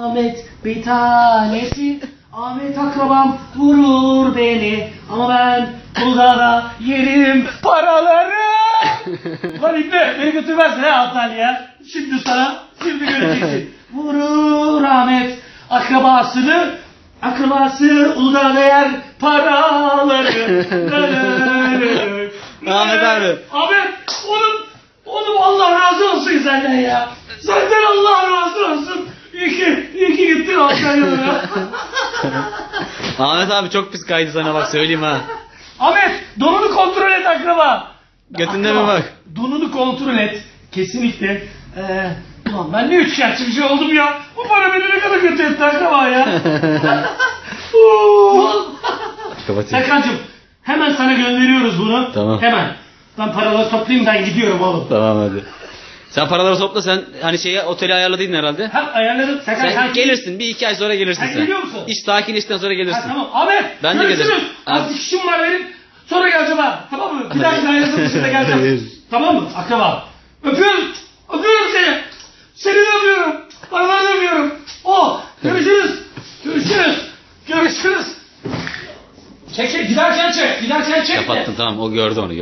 Ahmet bir tanesi Ahmet akrabam vurur beni. Ama ben Bulgar'a yerim paraları. Lan İbni beni götürmezsin ha Antalya'ya Şimdi sana şimdi göreceksin. Vurur Ahmet akrabasını. Akrabası Uludağ'a yer paraları. Ahmet abi. Ahmet oğlum Oğlum Allah razı olsun senden ya. Senden Allah razı Ahmet abi çok pis kaydı sana bak söyleyeyim ha. Ahmet donunu kontrol et akraba. Götünde mi Akraba, bak? Donunu kontrol et. Kesinlikle. Ee, ulan ben ne üçkağıtçı oldum ya. Bu para beni ne kadar kötü etti akraba ya. Oo. Kapatayım. Serkan'cığım hemen sana gönderiyoruz bunu. Tamam. Hemen. Ben paraları toplayayım ben gidiyorum oğlum. Tamam hadi. Sen paraları topla sen hani şeye oteli ayarladın herhalde. Hem ayarladım. Serkan Sen sen gelirsin bir iki ay sonra gelirsin Sen sen. geliyor musun? İş sakinleştikten sonra Ha, gelirsin. tamam. Ahmet Ben de gelirim. Az Hadi. işim var benim. Sonra geleceğim ha. Tamam mı? Bir dahaki ayrılığın dışında geleceğim. Tamam mı? Akraba. Öpüyorum. Öpüyorum seni. Seni de öpüyorum. Paraları da öpüyorum. Oh. Görüşürüz. Görüşürüz. Görüşürüz. Çek çek. Giderken çek. Giderken çek. de. Kapattım tamam o gördü onu gördü.